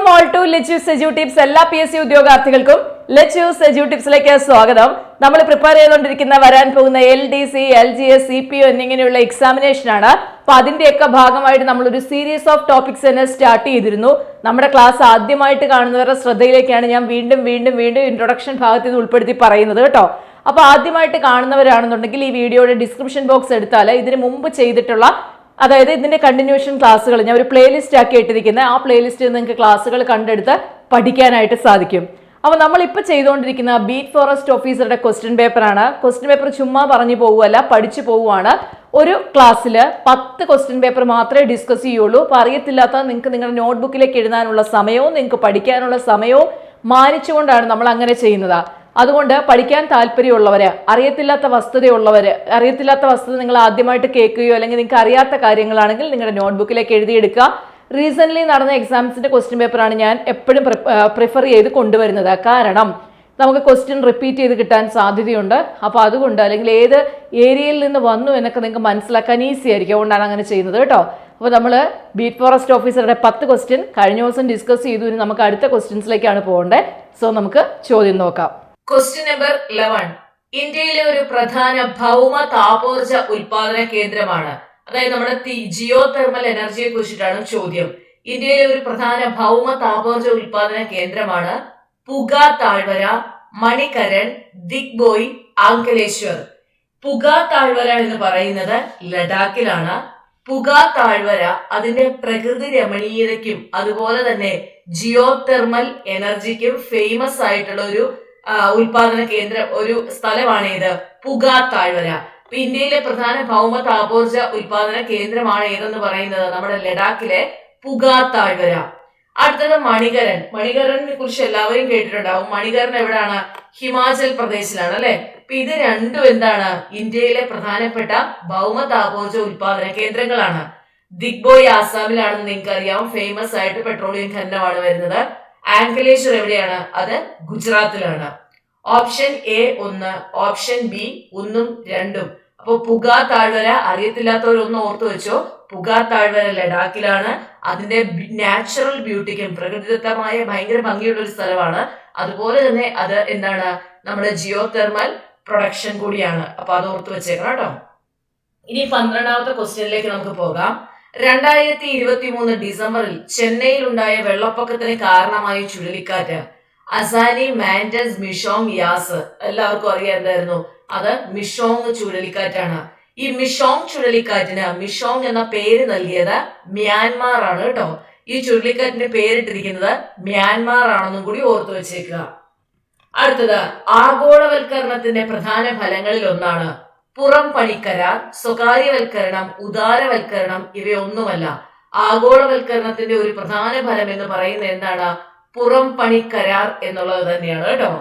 Welcome all to Lechu edu tips എല്ലാ P S C ഉദ്യോഗാർത്ഥികൾക്കും Lechu edu ടിപ്സിലേക്ക് സ്വാഗതം. നമ്മൾ പ്രിപ്പയർ ചെയ്തുകൊണ്ടിരിക്കുന്ന വരാൻ പോകുന്ന L D C L G S C P O എന്നിങ്ങനെയുള്ള എക്സാമിനേഷൻ ആണ്. അപ്പൊ അതിന്റെയൊക്കെ ഭാഗമായിട്ട് നമ്മൾ ഒരു സീരീസ് ഓഫ് ടോപ്പിക്സ് തന്നെ സ്റ്റാർട്ട് ചെയ്തിരുന്നു. നമ്മുടെ ക്ലാസ് ആദ്യമായിട്ട് കാണുന്നവരുടെ ശ്രദ്ധയിലേക്കാണ് ഞാൻ വീണ്ടും വീണ്ടും വീണ്ടും ഇൻട്രൊഡക്ഷൻ ഭാഗത്ത് ഇത് ഉൾപ്പെടുത്തി പറയുന്നത് കേട്ടോ. അപ്പൊ ആദ്യമായിട്ട് കാണുന്നവരാണെന്നുണ്ടെങ്കിൽ ഈ വീഡിയോയുടെ ഡിസ്ക്രിപ്ഷൻ ബോക്സ് എടുത്താൽ ഇതിന് മുമ്പ് ചെയ്തിട്ടുള്ള അതായത് ഇതിന്റെ കണ്ടിന്യൂഷൻ ക്ലാസ്സുകൾ ഞാൻ ഒരു പ്ലേലിസ്റ്റ് ആക്കി ഇട്ടിരിക്കുന്നത് ആ പ്ലേലിസ്റ്റിൽ നിങ്ങൾക്ക് ക്ലാസ്സുകൾ കണ്ടെടുത്ത് പഠിക്കാനായിട്ട് സാധിക്കും. അപ്പോൾ നമ്മളിപ്പോൾ ചെയ്തുകൊണ്ടിരിക്കുന്ന ബീറ്റ് ഫോറസ്റ്റ് ഓഫീസറുടെ ക്വസ്റ്റ്യൻ പേപ്പറാണ് ക്വസ്റ്റ്യൻ പേപ്പർ ചുമ്മാ പറഞ്ഞു പോവുകയല്ല പഠിച്ചു പോവുകയാണ്. ഒരു ക്ലാസ്സിൽ പത്ത് ക്വസ്റ്റ്യൻ പേപ്പർ മാത്രമേ ഡിസ്കസ് ചെയ്യുള്ളൂ. അപ്പോൾ അറിയത്തില്ലാത്ത നിങ്ങൾക്ക് നിങ്ങളുടെ നോട്ട്ബുക്കിലേക്ക് എഴുതാനുള്ള സമയവും നിങ്ങൾക്ക് പഠിക്കാനുള്ള സമയവും മാനിച്ചുകൊണ്ടാണ് നമ്മൾ അങ്ങനെ ചെയ്യുന്നത്. അതുകൊണ്ട് പഠിക്കാൻ താല്പര്യമുള്ളവർ അറിയത്തില്ലാത്ത വസ്തുതയുള്ളവർ അറിയത്തില്ലാത്ത വസ്തുത നിങ്ങൾ ആദ്യമായിട്ട് കേൾക്കുകയോ അല്ലെങ്കിൽ നിങ്ങൾക്ക് അറിയാത്ത കാര്യങ്ങളാണെങ്കിൽ നിങ്ങളുടെ നോട്ട്ബുക്കിലേക്ക് എഴുതിയെടുക്കുക. റീസെന്റ്ലി നടന്ന എക്സാംസിന്റെ ക്വസ്റ്റ്യൻ പേപ്പറാണ് ഞാൻ എപ്പോഴും പ്രിഫർ ചെയ്ത് കൊണ്ടുവരുന്നത്. കാരണം നമുക്ക് ക്വസ്റ്റ്യൻ റിപ്പീറ്റ് ചെയ്ത് കിട്ടാൻ സാധ്യതയുണ്ട്. അപ്പോൾ അതുകൊണ്ട് അല്ലെങ്കിൽ ഏത് ഏരിയയിൽ നിന്ന് വന്നു എന്നൊക്കെ നിങ്ങൾക്ക് മനസ്സിലാക്കാൻ ഈസി ആയിരിക്കും. അതുകൊണ്ടാണ് അങ്ങനെ ചെയ്യുന്നത് കേട്ടോ. അപ്പോൾ നമ്മൾ ബീറ്റ് ഫോറസ്റ്റ് ഓഫീസറുടെ പത്ത് ക്വസ്റ്റ്യൻ കഴിഞ്ഞ ദിവസം ഡിസ്കസ് ചെയ്തു. നമുക്ക് അടുത്ത ക്വസ്റ്റ്യൻസിലേക്കാണ് പോകേണ്ടത് സോ നമുക്ക് ചോദ്യം നോക്കാം. ക്വസ്റ്റ്യൻ നമ്പർ ലെവൻ ഇന്ത്യയിലെ ഒരു പ്രധാന ഭൗമ താപോർജ ഉൽപാദന കേന്ദ്രമാണ്. അതായത് നമ്മുടെ ജിയോ തെർമൽ എനർജിയെ കുറിച്ചിട്ടാണ് ചോദ്യം. ഇന്ത്യയിലെ ഒരു പ്രധാന ഭൗമ താപോർജ ഉൽപാദന കേന്ദ്രമാണ് പുക താഴ്വര മണികരൺ ദിഗ്ബോയ് ആങ്കലേശ്വർ പുക താഴ്വര എന്ന് പറയുന്നത് ലഡാക്കിലാണ്. പുക താഴ്വര അതിന്റെ പ്രകൃതി രമണീയതയ്ക്കും അതുപോലെ തന്നെ ജിയോ തെർമൽ എനർജിക്കും ഫേമസ് ആയിട്ടുള്ള ഒരു ഉൽപാദന കേന്ദ്രം ഒരു സ്ഥലമാണ് ഇത്. പുക താഴ്വര. ഇന്ത്യയിലെ പ്രധാന ഭൗമ താപോർജ ഉൽപാദന കേന്ദ്രമാണ് ഏതെന്ന് പറയുന്നത്? നമ്മുടെ ലഡാക്കിലെ പുക താഴ്വര. അടുത്തത് മണികരൻ. മണികരനെ കുറിച്ച് എല്ലാവരും കേട്ടിട്ടുണ്ടാവും. മണികരൻ എവിടെയാണ്? ഹിമാചൽ പ്രദേശിലാണ് അല്ലെ? അപ്പൊ ഇത് രണ്ടും എന്താണ്? ഇന്ത്യയിലെ പ്രധാനപ്പെട്ട ഭൗമ താപോർജ ഉൽപാദന കേന്ദ്രങ്ങളാണ്. ദിഗ്ബോയ് ആസാമിലാണെന്ന് നിങ്ങൾക്ക് അറിയാം ഫേമസ് ആയിട്ട് പെട്രോളിയം ഖനനമാണ് വരുന്നത്. ആങ്കലേശ്വർ എവിടെയാണ്? അത് ഗുജറാത്തിലാണ്. ഓപ്ഷൻ എ ഒന്ന് ഓപ്ഷൻ ബി ഒന്നും രണ്ടും. അപ്പൊ പുക താഴ്വര അറിയത്തില്ലാത്തവരൊന്ന് ഓർത്തു വെച്ചോ. പുക താഴ്വര ലഡാക്കിലാണ്. അതിന്റെ നാച്ചുറൽ ബ്യൂട്ടിക്കും പ്രകൃതിദത്തമായ ഭയങ്കര ഭംഗിയുള്ള ഒരു സ്ഥലമാണ്. അതുപോലെ തന്നെ അത് എന്താണ്? നമ്മുടെ ജിയോ തെർമൽ പ്രൊഡക്ഷൻ കൂടിയാണ്. അപ്പൊ അത് ഓർത്ത് വെച്ചേക്കണം കേട്ടോ. ഇനി പന്ത്രണ്ടാമത്തെ ക്വസ്റ്റ്യനിലേക്ക് നമുക്ക് പോകാം. രണ്ടായിരത്തി ഇരുപത്തി മൂന്ന് ഡിസംബറിൽ ചെന്നൈയിൽ ഉണ്ടായ വെള്ളപ്പൊക്കത്തിന് കാരണമായ ചുഴലിക്കാറ്റ്. അസാനി മാൻഡസ് മിഷോങ് യാസ്. എല്ലാവർക്കും അറിയാറുണ്ടായിരുന്നു അത് മിഷോങ് ചുഴലിക്കാറ്റാണ്. ഈ മിഷോങ് ചുഴലിക്കാറ്റിന് മിഷോങ് എന്ന പേര് നൽകിയത് മ്യാൻമാർ ആണ് കേട്ടോ. ഈ ചുഴലിക്കാറ്റിന്റെ പേരിട്ടിരിക്കുന്നത് മ്യാൻമാർ ആണെന്നും കൂടി ഓർത്തു വെച്ചേക്കുക. അടുത്തത് ആഗോളവൽക്കരണത്തിന്റെ പ്രധാന ഫലങ്ങളിൽ ഒന്നാണ് പുറം പണിക്കരാർ സ്വകാര്യവൽക്കരണം ഉദാരവൽക്കരണം ഇവയൊന്നുമല്ല. ആഗോളവൽക്കരണത്തിന്റെ ഒരു പ്രധാന ഫലം എന്ന് പറയുന്നത് എന്താണ്? പുറം പണിക്കരാർ എന്നുള്ളത് തന്നെയാണ് കേട്ടോ.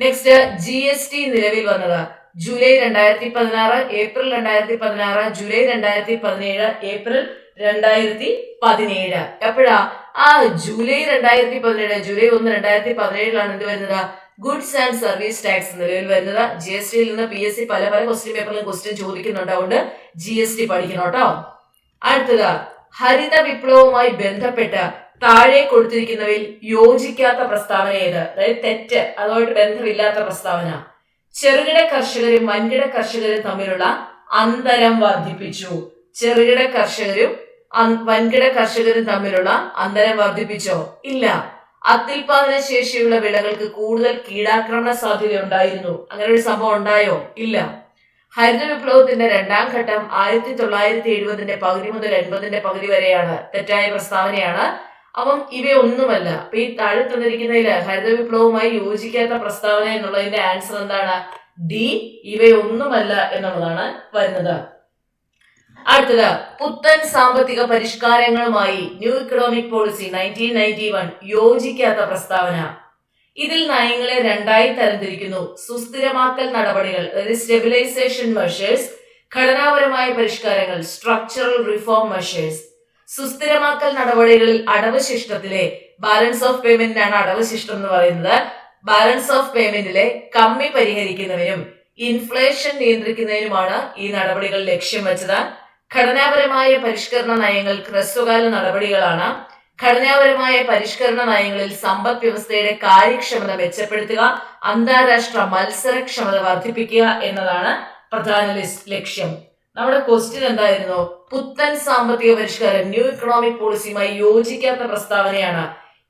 നെക്സ്റ്റ് ജി എസ് ടി നിലവിൽ വന്നത്. ജൂലൈ രണ്ടായിരത്തി പതിനാറ് ഏപ്രിൽ രണ്ടായിരത്തി പതിനാറ് ജൂലൈ രണ്ടായിരത്തി പതിനേഴ് ഏപ്രിൽ രണ്ടായിരത്തി പതിനേഴ് എപ്പോഴാ? ആ ജൂലൈ രണ്ടായിരത്തി പതിനേഴ് ജൂലൈ ഒന്ന് രണ്ടായിരത്തി പതിനേഴിലാണ് എന്ത് വരുന്നത്? ഗുഡ്സ് ആൻഡ് സർവീസ് ടാക്സ് നിലവിൽ വരുന്നത് ജി എസ് ടിയിൽ നിന്ന് പി എസ് സി പല പല ക്വസ്റ്റ്യൻ പേപ്പറിലും ക്വസ്റ്റ്യൻ ചോദിക്കുന്നുണ്ട്. അതുകൊണ്ട് ജി എസ് ടി പഠിക്കണം കേട്ടോ. അടുത്തത് ഹരിത വിപ്ലവവുമായി ബന്ധപ്പെട്ട് താഴെ കൊടുത്തിരിക്കുന്നവയിൽ യോജിക്കാത്ത പ്രസ്താവന ഏത്? അതായത് തെറ്റ് അതുമായിട്ട് ബന്ധമില്ലാത്ത പ്രസ്താവന. ചെറുകിട കർഷകരും വൻകിട കർഷകരും തമ്മിലുള്ള അന്തരം വർദ്ധിപ്പിച്ചു. ചെറുകിട കർഷകരും വൻകിട കർഷകരും തമ്മിലുള്ള അന്തരം വർദ്ധിപ്പിച്ചോ? ഇല്ല. അത്യുൽപാദന ശേഷിയുള്ള വിളകൾക്ക് കൂടുതൽ കീടാക്രമണ സാധ്യത ഉണ്ടായിരുന്നു. അങ്ങനെ ഒരു സംഭവം ഉണ്ടായോ? ഇല്ല. ഹരിത വിപ്ലവത്തിന്റെ രണ്ടാം ഘട്ടം ആയിരത്തി തൊള്ളായിരത്തി എഴുപതിന്റെ പകുതി മുതൽ എൺപതിന്റെ പകുതി വരെയാണ് തെറ്റായ പ്രസ്താവനയാണ്. അപ്പം ഇവയൊന്നുമല്ല. അപ്പൊ ഈ താഴെ തന്നിരിക്കുന്നതിൽ ഹരിത വിപ്ലവവുമായി യോജിക്കാത്ത പ്രസ്താവന എന്നുള്ളതിന്റെ ആൻസർ എന്താണ്? ഡി ഇവയൊന്നുമല്ല എന്നുള്ളതാണ് വരുന്നത്. അടുത്തത് പുത്തൻ സാമ്പത്തിക പരിഷ്കാരങ്ങളുമായി new economic policy nineteen ninety one യോജിക്കാത്ത പ്രസ്താവന. ഇതിൽ നയങ്ങളെ രണ്ടായി തരംതിരിക്കുന്നു. സുസ്ഥിരമാക്കൽ നടപടികൾ അതായത് സ്റ്റെബിലൈസേഷൻ മെഷേഴ്സ് ഘടനാപരമായ പരിഷ്കാരങ്ങൾ സ്ട്രക്ചറൽ റിഫോം മെഷേഴ്സ് സുസ്ഥിരമാക്കൽ നടപടികളിൽ അടവ് ശിഷ്ടത്തിലെ ബാലൻസ് ഓഫ് പേയ്മെന്റിനാണ് അടവ് ശിഷ്ടം എന്ന് പറയുന്നത്. ബാലൻസ് ഓഫ് പേയ്മെന്റിലെ കമ്മി പരിഹരിക്കുന്നതിനും ഇൻഫ്ലേഷൻ നിയന്ത്രിക്കുന്നതിനുമാണ് ഈ നടപടികൾ ലക്ഷ്യം വെച്ചത്. ഘടനാപരമായ പരിഷ്കരണ നയങ്ങൾ ഹ്രസ്വകാല നടപടികളാണ്. ഘടനാപരമായ പരിഷ്കരണ നയങ്ങളിൽ സമ്പദ് വ്യവസ്ഥയുടെ കാര്യക്ഷമത മെച്ചപ്പെടുത്തുക അന്താരാഷ്ട്ര മത്സരക്ഷമത വർദ്ധിപ്പിക്കുക എന്നതാണ് പ്രധാന ലക്ഷ്യം. നമ്മുടെ ക്വസ്റ്റ്യൻ എന്തായിരുന്നു? പുത്തൻ സാമ്പത്തിക പരിഷ്കാരം ന്യൂ ഇക്കണോമിക് പോളിസിയുമായി യോജിക്കാത്ത പ്രസ്താവനയാണ്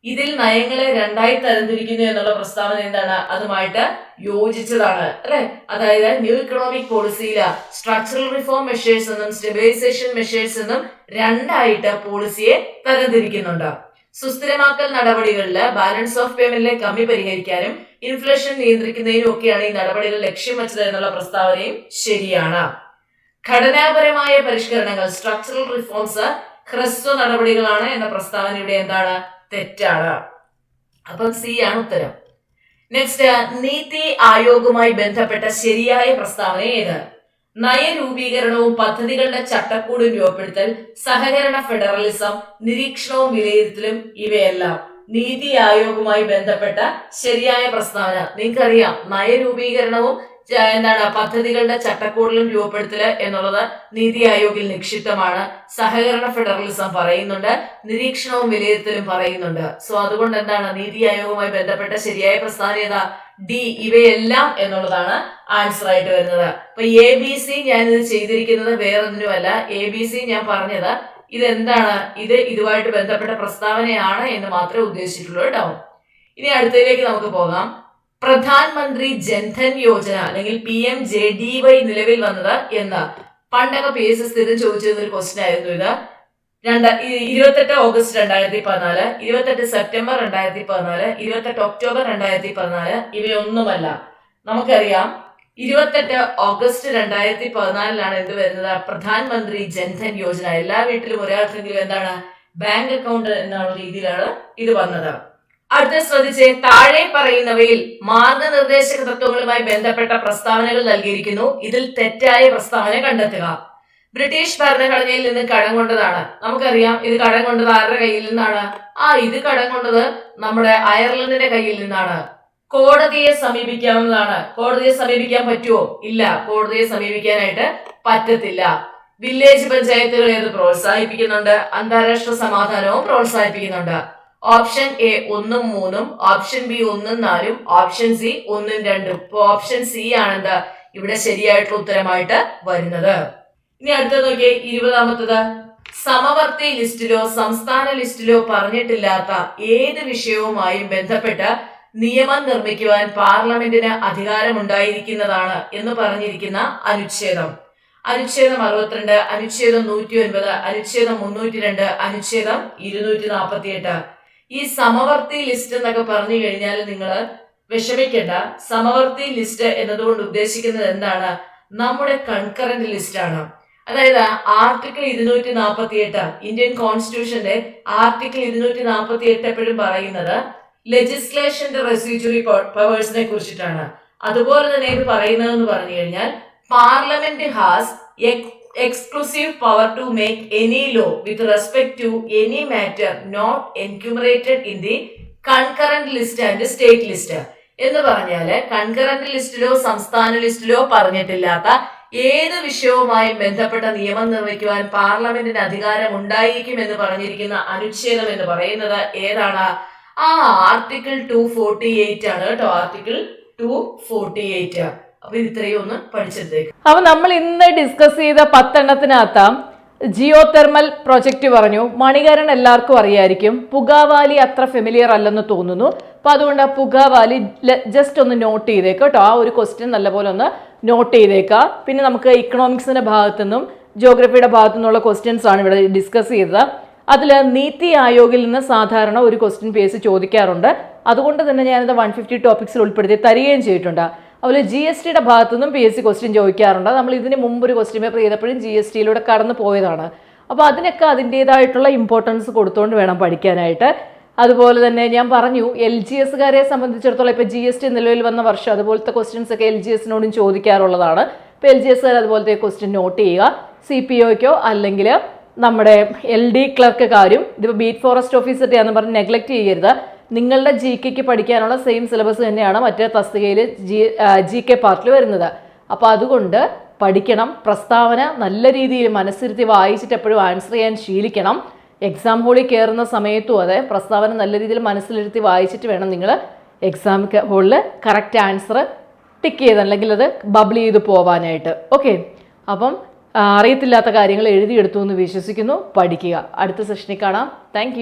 ഇതിൽ നയങ്ങളെ രണ്ടായി തരംതിരിക്കുന്നു എന്നുള്ള പ്രസ്താവന എന്താണ്? അതുമായിട്ട് യോജിച്ചതാണ് അല്ലെ? അതായത് ന്യൂ ഇക്കണോമിക് പോളിസിയിൽ സ്ട്രക്ചറൽ റിഫോം മെഷേഴ്സ് എന്നും സ്റ്റെബിലൈസേഷൻ മെഷേഴ്സ് എന്നും രണ്ടായിട്ട് പോളിസിയെ തരംതിരിക്കുന്നുണ്ട്. സുസ്ഥിരമാക്കൽ നടപടികളിൽ ബാലൻസ് ഓഫ് പേയ്മെന്റിലെ കമ്മി പരിഹരിക്കാനും ഇൻഫ്ലേഷൻ നിയന്ത്രിക്കുന്നതിനും ഒക്കെയാണ് ഈ നടപടികൾ ലക്ഷ്യം വെച്ചത് എന്നുള്ള പ്രസ്താവനയും ശരിയാണ്. ഘടനാപരമായ പരിഷ്കരണങ്ങൾ സ്ട്രക്ചറൽ റിഫോംസ് ഹ്രസ്വ നടപടികളാണ് എന്ന പ്രസ്താവന ഇവിടെ എന്താണ്? തെറ്റാണ്. അപ്പം സി ആണ് ഉത്തരം. നെക്സ്റ്റ് നീതി ആയോഗുമായി ബന്ധപ്പെട്ട ശരിയായ പ്രസ്താവന ഏത്? നയരൂപീകരണവും പദ്ധതികളുടെ ചട്ടക്കൂടും രൂപപ്പെടുത്തൽ സഹകരണ ഫെഡറലിസം നിരീക്ഷണവും വിലയിരുത്തലും ഇവയെല്ലാം നീതി ആയോഗുമായി ബന്ധപ്പെട്ട ശരിയായ പ്രസ്താവന. നിങ്ങൾക്കറിയാം നയരൂപീകരണവും എന്താണ് പദ്ധതികളുടെ ചട്ടക്കൂടലും രൂപപ്പെടുത്തൽ എന്നുള്ളത് നീതി ആയോഗിൽ നിക്ഷിപ്തമാണ്. സഹകരണ ഫെഡറലിസം പറയുന്നുണ്ട് നിരീക്ഷണവും വിലയിരുത്തലും പറയുന്നുണ്ട്. സോ അതുകൊണ്ട് എന്താണ് നീതി ആയോഗവുമായി ബന്ധപ്പെട്ട ശരിയായ പ്രസ്താവന ഏതാ? ഡി ഇവയെല്ലാം എന്നുള്ളതാണ് ആൻസർ ആയിട്ട് വരുന്നത്. അപ്പൊ എ ബി സി ഞാൻ ഇത് ചെയ്തിരിക്കുന്നത് വേറൊന്നിനുമല്ല. എ ബി സി ഞാൻ പറഞ്ഞത് ഇതെന്താണ്? ഇത് ഇതുമായിട്ട് ബന്ധപ്പെട്ട പ്രസ്താവനയാണ് എന്ന് മാത്രമേ ഉദ്ദേശിച്ചിട്ടുള്ളൂ. കേട്ടോ. ഇനി അടുത്തതിലേക്ക് നമുക്ക് പോകാം. പ്രധാൻമന്ത്രി ജൻധൻ യോജന അല്ലെങ്കിൽ P M J D Y നിലവിൽ വന്നത് എന്ന്. പണ്ടൊക്കെ പി എസ് എസ് സ്ഥിരം ചോദിച്ചിരുന്ന ഒരു ക്വസ്റ്റ്യൻ ആയിരുന്നു ഇത്. രണ്ട് ഇരുപത്തെട്ട് ഓഗസ്റ്റ് രണ്ടായിരത്തി പതിനാല് ഇരുപത്തെട്ട് സെപ്റ്റംബർ രണ്ടായിരത്തി പതിനാല് ഇരുപത്തെട്ട് ഒക്ടോബർ രണ്ടായിരത്തി പതിനാല് ഇവയൊന്നുമല്ല. നമുക്കറിയാം ഇരുപത്തെട്ട് ഓഗസ്റ്റ് രണ്ടായിരത്തി പതിനാലിലാണ് എന്ത് വരുന്നത്? പ്രധാനമന്ത്രി ജൻധൻ യോജന. എല്ലാ വീട്ടിലും ഒരാൾക്കെങ്കിലും എന്താണ്? ബാങ്ക് അക്കൗണ്ട് എന്നുള്ള രീതിയിലാണ് ഇത് വന്നത്. അടുത്ത ശ്രദ്ധിച്ച് താഴെ പറയുന്നവയിൽ മാർഗനിർദ്ദേശക തത്വങ്ങളുമായി ബന്ധപ്പെട്ട പ്രസ്താവനകൾ നൽകിയിരിക്കുന്നു. ഇതിൽ തെറ്റായ പ്രസ്താവന കണ്ടെത്തുക. ബ്രിട്ടീഷ് ഭരണഘടനയിൽ നിന്ന് കടം കൊണ്ടതാണ്. നമുക്കറിയാം ഇത് കടം കൊണ്ടത് ആരുടെ കയ്യിൽ നിന്നാണ്? ആ ഇത് കടം കൊണ്ടത് നമ്മുടെ അയർലൻഡിന്റെ കയ്യിൽ നിന്നാണ്. കോടതിയെ സമീപിക്കാവുന്നതാണ്. കോടതിയെ സമീപിക്കാൻ പറ്റുമോ ഇല്ല. കോടതിയെ സമീപിക്കാനായിട്ട് പറ്റത്തില്ല. വില്ലേജ് പഞ്ചായത്തുകളെ പ്രോത്സാഹിപ്പിക്കുന്നുണ്ട്. അന്താരാഷ്ട്ര സമാധാനവും പ്രോത്സാഹിപ്പിക്കുന്നുണ്ട്. ഓപ്ഷൻ എ ഒന്നും മൂന്നും ഓപ്ഷൻ ബി ഒന്നും നാലും ഓപ്ഷൻ സി ഒന്നും രണ്ടും. ഇപ്പൊ ഓപ്ഷൻ സി ആണെന്ത് ഇവിടെ ശരിയായിട്ടുള്ള ഉത്തരമായിട്ട് വരുന്നത്. ഇനി അടുത്തത് നോക്കിയേ ഇരുപതാമത്തത്. സമവർത്തി ലിസ്റ്റിലോ സംസ്ഥാന ലിസ്റ്റിലോ പറഞ്ഞിട്ടില്ലാത്ത ഏത് വിഷയവുമായും ബന്ധപ്പെട്ട് നിയമം നിർമ്മിക്കുവാൻ പാർലമെന്റിന് അധികാരമുണ്ടായിരിക്കുന്നതാണ് എന്ന് പറഞ്ഞിരിക്കുന്ന അനുച്ഛേദം. അനുച്ഛേദം അറുപത്തിരണ്ട് അനുച്ഛേദം നൂറ്റി ഒൻപത് അനുച്ഛേദം മുന്നൂറ്റി രണ്ട് അനുച്ഛേദം ഇരുന്നൂറ്റി നാൽപ്പത്തി എട്ട് ഈ സമവർത്തി ലിസ്റ്റ് എന്നൊക്കെ പറഞ്ഞു കഴിഞ്ഞാൽ നിങ്ങൾ വിഷമിക്കേണ്ട. സമവർത്തി ലിസ്റ്റ് എന്നതുകൊണ്ട് ഉദ്ദേശിക്കുന്നത് എന്താണ്? നമ്മുടെ കൺകറന്റ് ലിസ്റ്റ് ആണ്. അതായത് ആർട്ടിക്കിൾ ഇരുന്നൂറ്റി നാൽപ്പത്തി എട്ട് ഇന്ത്യൻ കോൺസ്റ്റിറ്റ്യൂഷന്റെ ആർട്ടിക്കിൾ ഇരുന്നൂറ്റി നാൽപ്പത്തി എട്ട് എപ്പോഴും പറയുന്നത് ലെജിസ്ലേഷന്റെ റെസിഡ്യൂറി പവേഴ്സിനെ കുറിച്ചിട്ടാണ്. അതുപോലെ തന്നെ ഇത് പറയുന്നതെന്ന് പറഞ്ഞു കഴിഞ്ഞാൽ Parliament has exclusive power to make any law with respect to any matter not enumerated in the concurrent list and state list എന്ന് പറഞ്ഞാൽ കൺകറന്റ് ലിസ്റ്റിലോ സംസ്ഥാന ലിസ്റ്റിലോ പറഞ്ഞിട്ടില്ലാത്ത ഏത് വിഷയവുമായും ബന്ധപ്പെട്ട നിയമം നിർമ്മിക്കുവാൻ പാർലമെന്റിന് അധികാരം ഉണ്ടായിരിക്കും എന്ന് പറഞ്ഞിരിക്കുന്ന അനുച്ഛേദം എന്ന് പറയുന്നത് ഏതാണ്? ആ ആർട്ടിക്കിൾ ടു ഫോർട്ടി എയ്റ്റ് ആണ് കേട്ടോ ആർട്ടിക്കിൾ ടു ഫോർട്ടി എയ്റ്റ് അപ്പൊ ഇത് ഇത്രയും ഒന്ന് പഠിച്ചെടുത്തേക്ക്. അപ്പൊ നമ്മൾ ഇന്ന് ഡിസ്കസ് ചെയ്ത പത്തെണ്ണത്തിനകത്ത ജിയോ തെർമൽ പ്രൊജക്റ്റ് പറഞ്ഞു. മണികരൻ എല്ലാവർക്കും അറിയായിരിക്കും. പുകാവാലി അത്ര ഫെമിലിയർ അല്ലെന്ന് തോന്നുന്നു. അപ്പൊ അതുകൊണ്ട് ആ പുകാവാലി ജസ്റ്റ് ഒന്ന് നോട്ട് ചെയ്തേക്ക് കേട്ടോ. ആ ഒരു ക്വസ്റ്റ്യൻ നല്ലപോലെ ഒന്ന് നോട്ട് ചെയ്തേക്കാം. പിന്നെ നമുക്ക് ഇക്കണോമിക്സിന്റെ ഭാഗത്തു നിന്നും ജോഗ്രഫിയുടെ ഭാഗത്തു നിന്നുള്ള ക്വസ്റ്റ്യൻസ് ആണ് ഇവിടെ ഡിസ്കസ് ചെയ്തത്. അതിൽ നീതി ആയോഗിൽ നിന്ന് സാധാരണ ഒരു ക്വസ്റ്റ്യൻ പേസ് ചോദിക്കാറുണ്ട്. അതുകൊണ്ട് തന്നെ ഞാനത് വൺ ഫിഫ്റ്റി ടോപ്പിക്സിൽ ഉൾപ്പെടുത്തി തരികയും ചെയ്തിട്ടുണ്ട്. അതുപോലെ ജി എസ് ടിയുടെ ഭാഗത്തു നിന്നും പി എസ് സി ക്വസ്റ്റ്യൻ ചോദിക്കാറുണ്ട്. നമ്മൾ ഇതിന് മുമ്പ് ഒരു ക്വസ്റ്റ്യൻ പേപ്പർ ചെയ്തപ്പോഴും ജി എസ് ടിയിലൂടെ കടന്നു പോയതാണ്. അപ്പോൾ അതിനൊക്കെ അതിന്റേതായിട്ടുള്ള ഇമ്പോർട്ടൻസ് കൊടുത്തുകൊണ്ട് വേണം പഠിക്കാനായിട്ട്. അതുപോലെ തന്നെ ഞാൻ പറഞ്ഞു എൽ ജി എസ്സുകാരെ സംബന്ധിച്ചിടത്തോളം ഇപ്പോൾ ജി എസ് ടി നിലവിൽ വന്ന വർഷം അതുപോലത്തെ ക്വസ്റ്റ്യൻസ് ഒക്കെ എൽ ജി എസിനോടും ചോദിക്കാറുള്ളതാണ്. ഇപ്പോൾ എൽ ജി എസ്സുകാർ അതുപോലത്തെ ക്വസ്റ്റ്യൻ നോട്ട് ചെയ്യുക. സി പി ഒക്കോ അല്ലെങ്കിൽ നമ്മുടെ എൽ ഡി ക്ലർക്കുകാരും ഇതിപ്പോൾ ബീറ്റ് ഫോറസ്റ്റ് ഓഫീസർ ഓഫീസറിയാന്ന് പറഞ്ഞ് നെഗ്ലക്ട് ചെയ്യരുത്. നിങ്ങളുടെ ജി കെക്ക് പഠിക്കാനുള്ള സെയിം സിലബസ് തന്നെയാണ് മറ്റേ തസ്തികയിൽ ജി ജി കെ പാർട്ടിൽ വരുന്നത്. അപ്പോൾ അതുകൊണ്ട് പഠിക്കണം പ്രസ്താവന നല്ല രീതിയിൽ മനസ്സിരുത്തി വായിച്ചിട്ട് എപ്പോഴും ആൻസർ ചെയ്യാൻ ശീലിക്കണം. എക്സാം ഹോളിൽ കയറുന്ന സമയത്തും അതെ പ്രസ്താവന നല്ല രീതിയിൽ മനസ്സിലിരുത്തി വായിച്ചിട്ട് വേണം നിങ്ങൾ എക്സാം ഹോളിൽ കറക്റ്റ് ആൻസർ ടിക്ക് ചെയ്ത് അല്ലെങ്കിൽ അത് ബബിൾ ചെയ്ത് പോവാനായിട്ട്. ഓക്കെ അപ്പം അറിയത്തില്ലാത്ത കാര്യങ്ങൾ എഴുതിയെടുത്തു എന്ന് വിശ്വസിക്കുന്നു. പഠിക്കുക. അടുത്ത സെഷനിൽ കാണാം. താങ്ക്